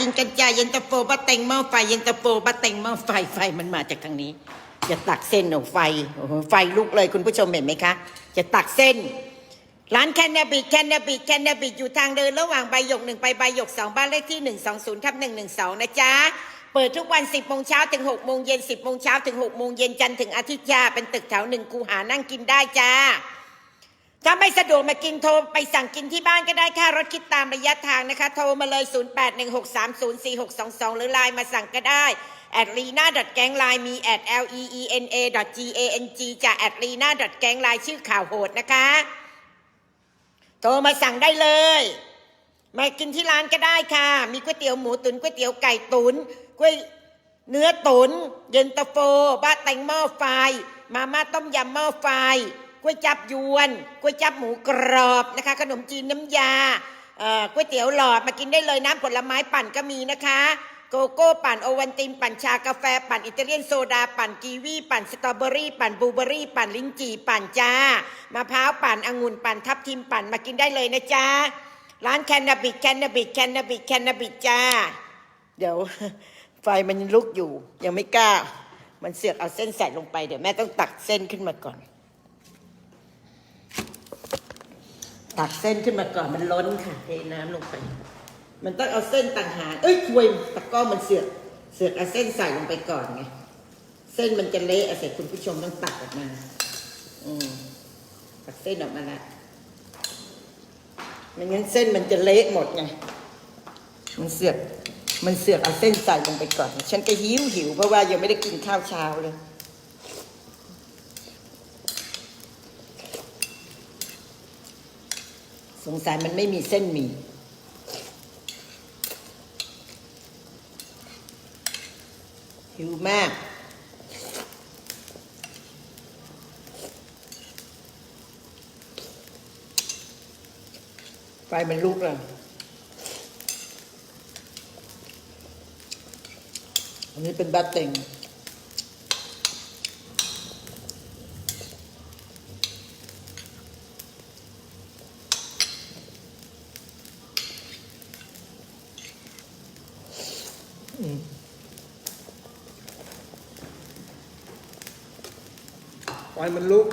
กินกันจ้าเย็นตาโฟบะเต็งหม้อไฟเย็นตาโฟบะเต็งหม้อไฟไฟมันมาจากทางนี้จะตักเส้นของไฟไฟลุกเลยคุณผู้ชมเห็นไหมคะ จะตักเส้น ร้านแคนนาบิดแคนนาบิดแคนนาบิดอยู่ทางเดินระหว่างใบหยกหนึ่งไปใบหยกสองบ้านเลขที่หนึ่งสองศูนย์ทับหนึ่งหนึ่งสองนะจ๊ะเปิดทุกวันสิบโมงเช้าถึงหกโมงเย็นสิบโมงเช้าถึงหกโมงเย็นจันทร์ถึงอาทิตย์จ้าเป็นตึกแถวหนึ่งคูหานั่งกินได้จ้า ถ้าไม่สะดวกมากินโทรไปสั่งกินที่บ้านก็ได้ค่ารถคิดตามระยะทางนะคะ โทรมาเลย 0816304622 หรือไลน์มาสั่งก็ได้ at lina gang line มี at l e e n a g a n g จาก at lina gang line ชื่อข่าวโหดนะคะ โทรมาสั่งได้เลย มากินที่ร้านก็ได้ค่ะ มีก๋วยเตี๋ยวหมูตุนก๋วยเตี๋ยวไก่ตุนก๋วยเนื้อตุนเย็นตาโฟบะแตงหม้อไฟ มาม่าต้มยำหม้อไฟ ก๋วยจับยวนก๋วยจับหมูกรอบนะคะ ขนมจีนน้ำยาก๋วยเตี๋ยวหลอดมากินได้เลยน้ำผลไม้ปั่นก็มีนะคะโกโก้ปั่นโอวันตินปั่นชากาแฟ ปั่นอิตาเลียนโซดา ปั่นกีวีปั่นสตรอเบอรี่ ปั่นบลูเบอรี่ ปั่นลิ้นจี่ปั่นจ้ามะพร้าวปั่นองุ่นปั่นทับทิมปั่นมากินได้เลยนะจ๊ะร้านแคนนาบิดแคนนาบิดแคนนาบิดแคนนาบิดจ้า เดี๋ยวไฟมันลุกอยู่ ยังไม่กล้า มันเสือกเอาเส้นใส่ลงไปเดี๋ยวแม่ต้องตักเส้นขึ้นมาก่อน ตักเส้นขึ้นมาก่อนมันล้นค่ะเทน้ำลงไป มันต้องเอาเส้นต่างหากเอ้ยควยตะก้อมันเสือกเสือกเอาเส้นใส่ลงไปก่อนไงเส้นมันจะเละเอาเสร็จคุณผู้ชมต้องตักออกมา อืมตักเส้นออกมาละไม่งั้นเส้นมันจะเละหมดไงมันเสือกมันเสือกเอาเส้นใส่ลงไปก่อน ฉันก็หิวหิวเพราะว่ายังไม่ได้กินข้าวเช้าเลย สงสัยมันไม่มีเส้นหมี่ หิวมาก ไฟมันลุกแล้วอันนี้เป็นบัตเต็ง อืมไฟมันลุก